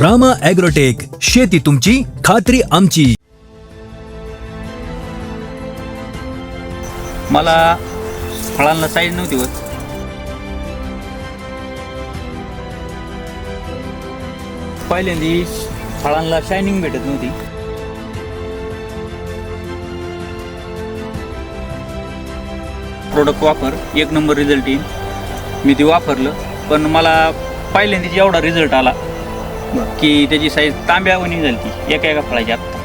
Rama agrotech शेती तुमची खात्री आमची. मला फळांना साईज नव्हती होत. पहिल्यांदी फळांना शायनिंग भेटत नव्हती. प्रोडक्ट वापर एक नंबर रिझल्ट येईल. मी ते वापरलं पण मला पहिल्यांदा एवढा रिझल्ट आला. की त्याची साईज तांब्यावणी झाली ती एका एका फळाची आत्ता.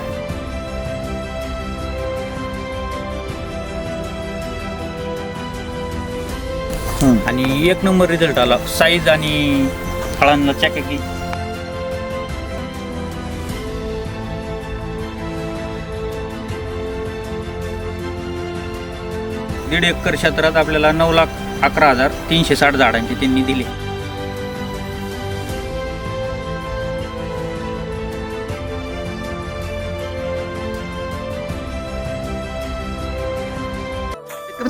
आणि एक नंबर रिझल्ट आला. साईज आणि फळांना चकाकी दीड एकर क्षेत्रात आपल्याला नऊ लाख अकरा हजार तीनशे साठ झाडांचे त्यांनी दिले.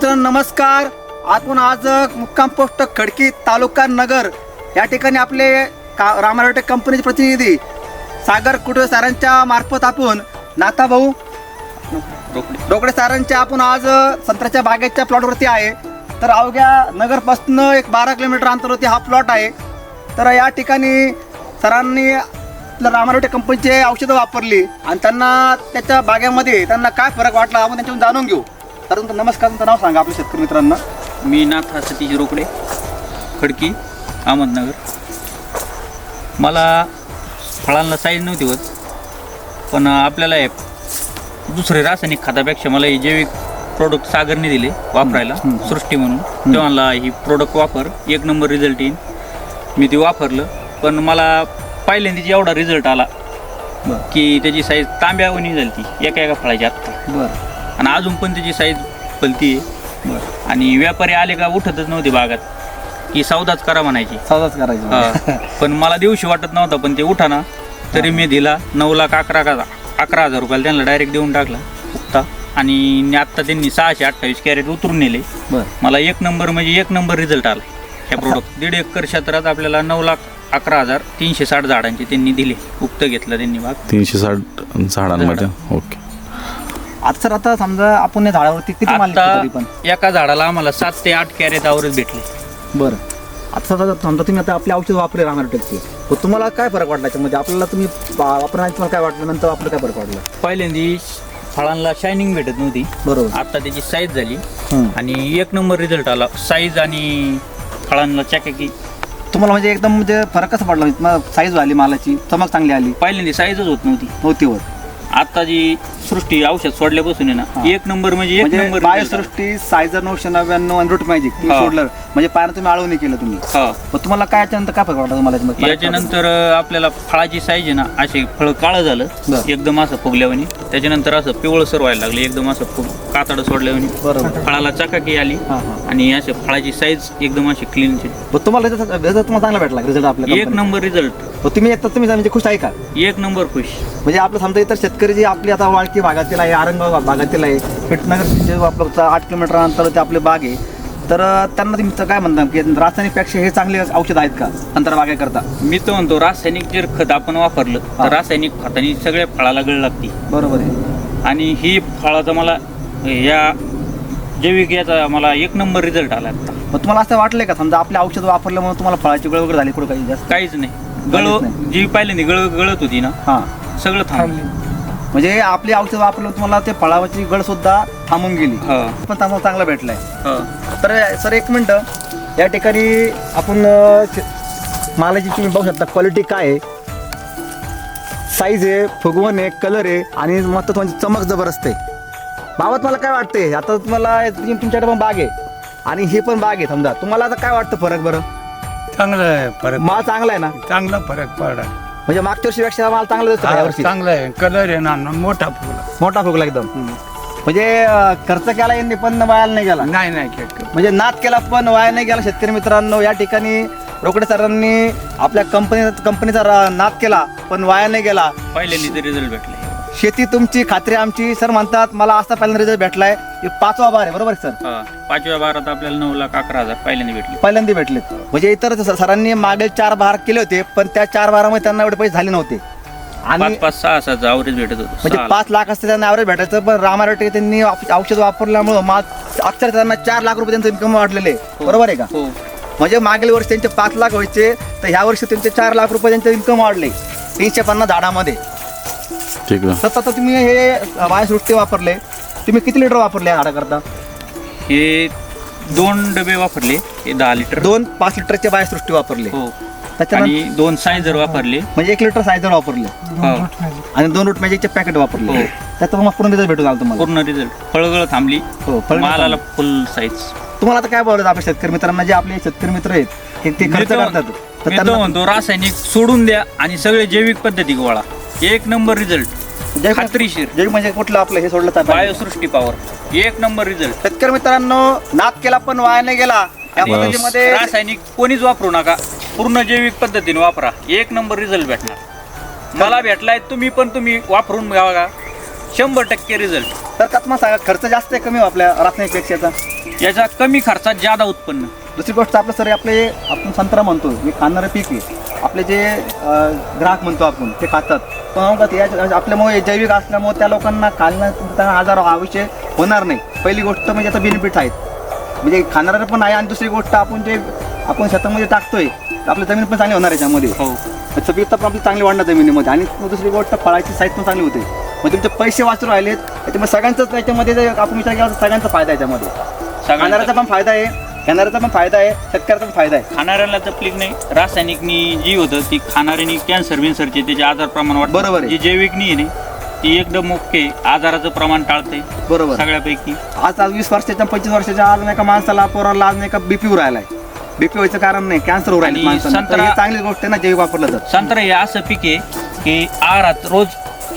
मित्रांनो नमस्कार. आपण आज मुक्काम पोस्ट खडकी तालुका नगर या ठिकाणी आपले का रामारोटे कंपनीचे प्रतिनिधी सागर कुटुंब सरांच्या मार्फत आपण नाथा भाऊ रोकडे डोकडे सरांच्या आपण आज संत्र्याच्या बागेच्या प्लॉटवरती आहे. तर अवघ्या नगरपासून एक बारा किलोमीटर अंतरवरती हा प्लॉट आहे. तर या ठिकाणी सरांनी रामारोटे कंपनीचे औषधं वापरली आणि त्यांना त्याच्या बागेमध्ये त्यांना काय फरक वाटला आपण त्यांच्याकडून जाणून घेऊ. तर तुमचं नमस्कार तुमचं नाव सांगा आपल्या शेतकरी मित्रांना. मी नाथा सतीश रोकडे खडकी अहमदनगर. मला फळांना साईज नव्हती होत पण आपल्याला हे दुसरे रासायनिक खतापेक्षा मला हे जैविक प्रोडक्ट सागरने दिले वापरायला सृष्टी म्हणून. तेव्हा मला ही प्रोडक्ट वापर एक नंबर रिझल्ट येईल मी ते वापरलं पण मला पहिल्यांदा एवढा रिझल्ट आला की त्याची साईज तांब्यावणी झाली ती एका एका फळाची आत्ता. बरं. आणि अजून पण त्याची साईज फलती आहे. बरं. आणि व्यापारी आले का उठतच नव्हते बागात. की सौदाच करा म्हणायची. सौदाच करायचं. पण मला देऊशी वाटत नव्हता पण ते उठा ना. तरी मी दिला नऊ लाख अकरा का अकरा हजार रुपयाला त्यांना डायरेक्ट देऊन टाकला. उठता. आणि आत्ता त्यांनी सहाशे अठ्ठावीस कॅरेट उतरून नेले. बरं. मला एक नंबर म्हणजे एक नंबर रिझल्ट आला. ह्या प्रोडक्ट दीड एकर क्षेत्रात आपल्याला नऊ लाख अकरा हजार तीनशे साठ झाडांचे त्यांनी दिले. उक्त घेतलं त्यांनी भाग. तीनशे साठ झाडांमध्ये. ओके आता सर आता समजा आपण या झाडावरती किती माल निघतो तरी पण? एका झाडाला आम्हाला सात ते आठ कॅरेट आवरच भेटले. बरं. आता समजा समजा तुम्ही आता आपले औषध वापरले रामारोटेकचे तर तुम्हाला काय फरक वाटला याच्यामध्ये आपल्याला तुम्ही वा- वापरण्यात तुम्हाला काय वाटलं? नंतर वापरलं काय फरक वाटला? पहिल्यांदी फळांना शायनिंग भेटत नव्हती. बरोबर. आता त्याची साईज झाली. आणि एक नंबर रिझल्ट आला. साईज आणि फळांना चकाकी तुम्हाला म्हणजे एकदम म्हणजे फरक कसा पडला? म्हणजे साईज झाली मालाची चमक चांगली आली. पहिल्यांदी साईजच होत नव्हती. होत आता जी सृष्टी औषध सोडल्यापासून आहे ना एक नंबर म्हणजे एक म्हणजे नंबर. बायोसृष्टी सायझर नऊशे नव्याण्णव आणि रूट मॅजिक ती हा. सोडलं. म्हणजे पायानं तुम्ही आळवणी केलं तुम्ही. हा. मग तुम्हाला काय याच्यानंतर काय फरक वाटला तुम्हाला याच्यामध्ये? याच्यानंतर आपल्याला फळाची साईज आहे ना असे फळ काळं झालं. बरं. एकदम असं फुगल्यावानी. त्याच्यानंतर असं पिवळसर व्हायला लागले एकदम असं फुग कातड सोडल्यावानी. बरोबर. फळाला चकाकी आली हा हा. आणि असे फळाची साईज एकदम अशी क्लीन मग तुम्हाला result- result तुम्हाला चांगला भेटला रिझल्ट आपल्या एक company? नंबर रिझल्ट मग तुम्ही तुम्ही म्हणजे खुश आहे का? एक नंबर खुश. म्हणजे आपलं समजा इतर शेतकरी जे आपली आता वाळकी भागातील आहे आरंगाव भागातील आहे पेटनगर जे आपलं आठ किलोमीटर अंतर ते आपले बाग आहे. तर त्यांना तुम्ही काय म्हणता? की रासायनिकपेक्षा हे चांगले औषध आहेत का अंतर बागेकरता मी तर म्हणतो रासायनिक जर खत आपण वापरलं. तर रासायनिक खताने सगळ्या फळाला गळ लागते. बरोबर आहे. आणि ही फळाचा मला या जैविक याचा मला एक नंबर रिझल्ट आला आता. मग तुम्हाला असं वाटलंय का? समजा आपले औषध वापरल्यामुळे तुम्हाला फळाची गळ वगैरे झाली कुठं काही जास्त? काहीच नाही. गळ नाही. जी पहिल्यांदा गळ गळत होती ना हां. सगळं थांबलं. म्हणजे आपले औषध वापरलं तुम्हाला ते फळाची गळ सुद्धा थांबून गेली. हा. पण चांगला चांगला भेटलाय. हा. तर सर एक मिनटं. या ठिकाणी आपण मालाची तुम्ही बघू शकता क्वालिटी काय आहे. साईज आहे फुगवण आहे कलर आहे आणि मस्त तुमची चमक जबरदस्त आहे. बाबत मला काय वाटतंय? आता तुम्हाला तुम- तुमच्याकडे पण बाग आहे. आणि हे पण बाग आहे समजा. तुम्हाला आता काय वाटतं फरक बरं? चांगला आहे फरक. माल चांगला आहे ना? चांगला फरक पडला. म्हणजे मागच्या वर्षीपेक्षा माल चांगला दिसतो का यावर्षी चांगला आहे. कलर आहे ना मोठा फुल. मोठा फुगला एकदम. म्हणजे अं, खर्च केला यांनी पण वायाला नाही गेला. नाही नाही केक म्हणजे नाद केला पण वाया नाही गेला. शेतकरी मित्रांनो या ठिकाणी रोकडे सरांनी आपल्या कंपनी कंपनीचा रा- नाद केला पण वाया नाही गेला. पहिल्यांदा रिझल्ट भेटले. शेती तुमची खात्री आमची. सर म्हणतात मला असा पहिल्यांदा रिझल्ट भेटलाय. हे पाचवा बार आहे बरोबर आहे सर? हा, पाचव्या बारात आपल्याला नऊ लाख अकरा हजार पहिल्यांदा भेटले. पहिल्यांदा भेटलेत म्हणजे इतर सरांनी मागे चार बार केले होते पण त्या चार बारामध्ये त्यांना एवढे पैसे झाले नव्हते. आणि पाच पाच सहा सहाचा अवरेज भेटत होतं. म्हणजे सहा पाच लाख असते त्यांना ॲव्हरेज भेटायचं पण रामारोटे त्यांनी औषध वापरल्यामुळं मा अक्षर त्यांना चार लाख रुपये त्यांचं इन्कम वाढलेले. आहे. बरोबर आहे का? हो. म्हणजे मागील वर्षी त्यांचे पाच लाख व्हायचे तर ह्या वर्षी त्यांचे चार लाख रुपये त्यांचे इन्कम वाढले. तीनशे पन्नास झाडामध्ये. ठीक आहे. तर आता तुम्ही हे वायसृष्टी वापरले. तुम्ही किती लिटर वापरले या झाडाकरता हे दोन डबे वापरले हे दहा लिटर दोन पाच लिटरचे बायसृष्टी वापरले. हो. त्याच्यानंतर दोन सायझर वापरले. म्हणजे एक लिटर सायझर वापरले. हो. आणि दोन रूट मॅजिकचे पॅकेट वापरले. हो. त्याचा मग पूर्ण रिझल्ट भेटून आला तुम्हाला. पूर्ण रिझल्ट फळगळ थांबली. हो फळ मालाला फुल साईज तुम्हाला आता काय बोलायचं आपल्या शेतकरी मित्रांना? जे आपले शेतकरी मित्र आहेत ते- ते खर्च करतात. तर मी तो त्यांना म्हणतो रासायनिक सोडून द्या आणि सगळे जैविक पद्धती गोळा. एक नंबर रिझल्ट. खात्रीशीर. जैविक म्हणजे कुठलं आपलं हे सोडलं तर? बायोसृष्टी पॉवर एक नंबर रिझल्ट. शेतकरी मित्रांनो नाद केला पण वाया नाही गेला. या पद्धतीमध्ये रासायनिक कोणीच वापरू नका. पूर्ण जैविक पद्धतीने वापरा. एक नंबर रिझल्ट भेटणार. मला भेटलाय तुम्ही पण तुम्ही वापरून बघा. शंभर टक्के रिझल्ट. तर का तुम्हाला सांगा खर्च जास्त आहे कमी हो आपल्या रासायनिक पेक्षाचा याच्या कमी खर्चात जादा उत्पन्न. दुसरी गोष्ट आपलं सर आपले आपण संत्रा म्हणतो हे खाणारं पीक आहे. आपले जे ग्राहक म्हणतो आपण ते खातात. आपल्यामुळे जैविक असल्यामुळे त्या लोकांना खालणं त्यांना आजार आयुष्य होणार नाही. पहिली गोष्ट म्हणजे याचा बेनिफिट आहेत. म्हणजे खाणारं पण आहे आणि दुसरी गोष्ट आपण जे आपण शेतामध्ये टाकतोय आपली जमीन पण चांगली होणार आहे त्यामध्ये हो चपिकता पण आपली चांगली वाढणार जमिनीमध्ये. आणि दुसरी गोष्ट फळाची साईज पण चांगली होते. मग तुमचे पैसे वाचून राहिलेत त्याच्यामुळे सगळ्यांचाच त्याच्यामध्ये आपण विचार केला सगळ्यांचा फायदा आहे याच्यामध्ये. खाणाऱ्याचा पण फायदा आहे. घेणाऱ्याचा पण फायदा आहे शेतकऱ्याचा पण फायदा आहे. खाणाऱ्याला तकलीफ नाही रासायनिकनी जी होतं ती खाणाऱ्यानी कॅन्सर बिन्सरचे त्याचे आजार प्रमाण वाढतं. बरोबर आहे. जी जैविकनी आहे ना ती एकदम ओके आजाराचं प्रमाण टाळते. बरोबर. सगळ्यापैकी. आज आज वीस वर्षाच्या पंचवीस वर्षाच्या आज नाही का माणसाला पोराला आज नाही का बीपी राहिलाय. बीपी व्हायचं कारण नाही कॅन्सर होऊ राहिले आणि माणसाला. तर संत्रा- ही चांगली गोष्ट आहे ना जैविक वापरलं तर संत्रा हे असं पीक आहे की आहारात रोज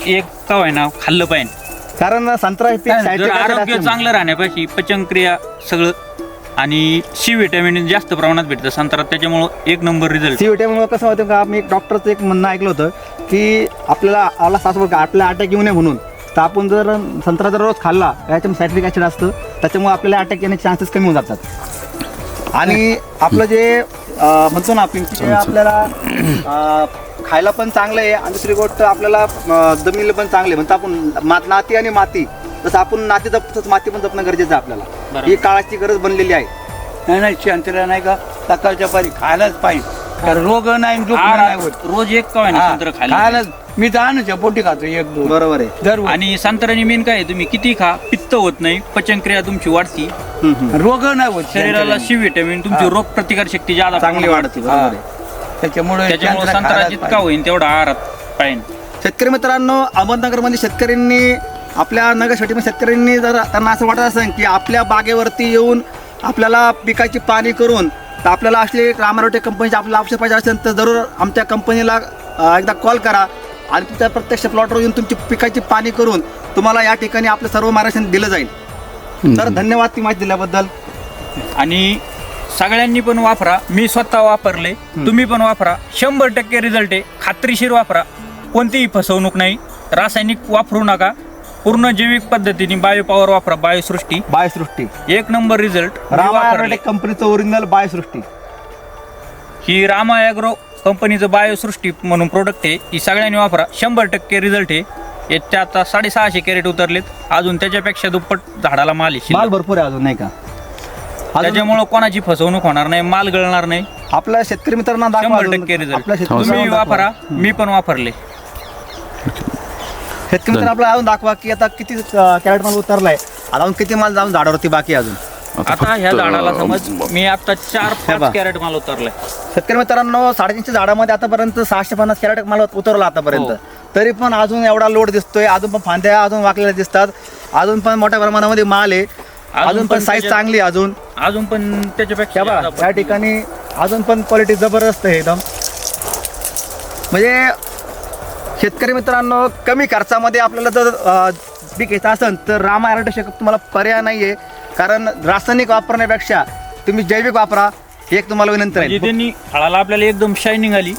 एक का ना खाल्लं पाहिजे. कारण संत्रा हे पीक जर आरोग्य. चांगलं राहण्यापाशी पचनक्रिया सगळं आणि सी विटॅमिन जास्त प्रमाणात भेटतं. संत्रा त्याच्यामुळं एक नंबर रिझल्ट सी विटॅमिन कसं होतं का मी एक डॉक्टरचं एक म्हणणं ऐकलं होतं की आपल्याला आपला सासवड आपल्याला अटॅक येऊ नये म्हणून. तर आपण जर संत्रा जर रोज खाल्ला याच्यामध्ये सायट्रिक ॲसिड असतं त्याच्यामुळे आपल्याला अटॅक येण्याचे चान्सेस कमी होऊन जातात. आणि आपलं जे म्हणतो ना आपण की जे आपल्याला खायला पण चांगलं आहे आणि दुसरी गोष्ट आपल्याला जमिनीला पण चांगले म्हणतो आपण मा- नाती आणि माती. जसं आपण नाती जपतोच माती पण जपणं गरजेचं आहे आपल्याला. ही काळाची गरज बनलेली आहे. नाही नाही संत्रा नाही का? सकाळच्या पारी खायलाच पाहिजे. कारण रोग नाही दुख नाही होत. रोज एक का ना हा, खायला खायलाच मी तर आणच पोटी खातो एक दोन. बरोबर आहे. दर आणि संत्र्याने मेन काय आहे, तुम्ही किती खा पित्त होत नाही पचनक्रिया तुमची वाढती. हम्म, हम्म. रोग नाही होत शरीराला. सी विटॅमिन तुमची रोग प्रतिकार शक्ती जादा चांगली वाढते बरोबर आहे. त्याच्यामुळे त्याच्यामुळे संत्रा जितका. होईल तेवढा आहारात पाहिजे शेतकरी मित्रांनो अहमदनगरमध्ये शेतकऱ्यांनी आपल्या नगरसाठी शेतकऱ्यांनी जर त्यांना असं वाटत असेल की आपल्या बागेवरती येऊन आपल्याला पिकाची पाणी करून तर आपल्याला असले रामारोटे कंपनीचे आपल्याला आवश्यक पाहिजे असेल तर जरूर आमच्या कंपनीला एकदा कॉल करा. आणि तुमच्या प्रत्यक्ष प्लॉटवर येऊन तुमची पिकाची पाणी करून तुम्हाला या ठिकाणी आपलं सर्व मार्गदर्शन दिलं जाईल. तर धन्यवाद ती माहिती दिल्याबद्दल. आणि सगळ्यांनी पण वापरा. मी स्वतः वापरले. तुम्ही पण वापरा. शंभर टक्के रिझल्ट आहे. खात्रीशीर वापरा. कोणतीही फसवणूक नाही. रासायनिक वापरू नका. पूर्ण जैविक पद्धतीने बायो पॉवर वापरा बायोसृष्टी बायसृष्टी. एक नंबर रिझल्ट रामारोटे कंपनीचं ओरिजिनल बायसृष्टी. ही रामा ॲग्रो कंपनीचं बायोसृष्टी म्हणून प्रोडक्ट आहे. ही सगळ्यांनी वापरा. शंभर टक्के रिझल्ट आहे. याच्या आता साडेसहाशे कॅरेट उतरलेत. अजून त्याच्यापेक्षा दुप्पट झाडाला माल आहे माल शिल्लक. भरपूर आहे अजून नाही का? अजून त्याच्यामुळं कोणाची फसवणूक होणार नाही माल गळणार नाही. आपल्या शेतकरी मित्रांना दाखवा शंभर अजून. टक्के रिझल्ट आपल्या शेतकरी तुम्ही मित्रांना दाखवा. वापरा मी पण वापरले. शेतकरी आपल्याला अजून दाखवा की आता किती कॅरेट माल उतरलाय. अजून किती माल जाऊन झाडावरती बाकी आहे अजून? आता ह्या फक्त, झाडाला समज मी आता चार बा. पाच कॅरेट माल उतरलाय. शेतकरी मित्रांनो साडेतीनशे झाडामध्ये आतापर्यंत सहाशे पन्नास कॅरेट माल उतरला आतापर्यंत. हो. तरी पण अजून एवढा लोड दिसतोय अजून पण फांद्या अजून वाकलेल्या दिसतात. अजून पण मोठ्या प्रमाणामध्ये माल आहे. अजून पण साईज चांगली आहे अजून. अजून पण त्याच्यापेक्षा बघा या ठिकाणी अजून पण क्वालिटी जबरदस्त आहे एकदम. म्हणजे शेतकरी मित्रांनो कमी खर्चामध्ये आपल्याला जर पीक घ्यायचं असेल तर रामा शेकअप तुम्हाला पर्याय नाही आहे कारण रासायनिक वापरण्यापेक्षा तुम्ही जैविक वापरा ही एक तुम्हाला विनंती म्हणजे आहे त्यांनी फळाला आपल्याला एकदम शायनिंग आली.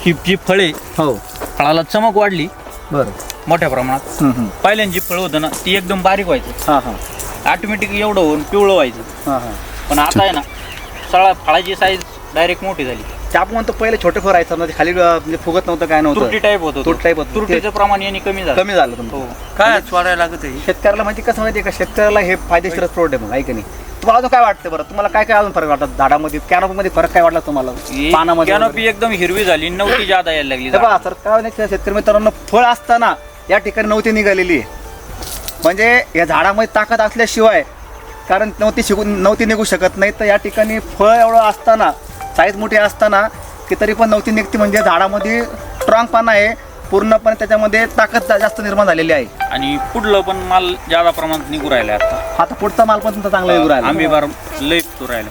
ही जी फळे हो. फळाला चमक वाढली. बरं. मोठ्या प्रमाणात. पहिल्यांदा जी फळ होतं ना ती एकदम बारीक व्हायचं. हां हां. ऑटोमॅटिक एवढं होऊन पिवळं व्हायचं. हां हां. पण आता आहे ना सळा फळाची साईज डायरेक्ट मोठी झाली. ते आपण म्हणतो पहिले छोटे फळ राहायचं म्हणजे खाली अं, म्हणजे फुगत नव्हतं काय तुरटी नव्हतं टाईप होतं. तुरटी type होतं. तुरटीचं प्रमाण यांनी कमी झालं. कमी झालं तुमचं. हो. काय सोडायला लागत आहे? शेतकऱ्याला माहिती कसं माहिती का? शेतकऱ्याला हे फायदेशीरच प्रोडक्ट आहे मग आहे की नाही? तुम्हाला अजून काय वाटतं बरं? तुम्हाला काय काय अजून फरक वाटतं झाडामध्ये कॅनोपीमध्ये फरक काय वाटला तुम्हाला? पानामध्ये वगैरे? कॅनोपी एकदम हिरवी झाली नव्हती जादा यायला लागली हे बघा सरकार शेतकरी मित्रांनो फळ असताना या ठिकाणी नव्हती निघालेली. आहे म्हणजे या झाडामध्ये ताकद असल्याशिवाय कारण नव्हती शिकून नव्हती निघू शकत नाही. तर या ठिकाणी फळ एवढं असताना साईज मोठी असताना की तरी पण नव्हती निघती म्हणजे झाडामध्ये स्ट्रॉंग पाना आहे. पूर्णपणे त्याच्यामध्ये ताकद जास्त निर्माण झालेली आहे. आणि पुढलं पण माल जादा प्रमाणात निघू राहिला आता. आता पुढचा माल पण तुमचा चांगला निघू राहिला. आंबे बार लय पिकू राहिला.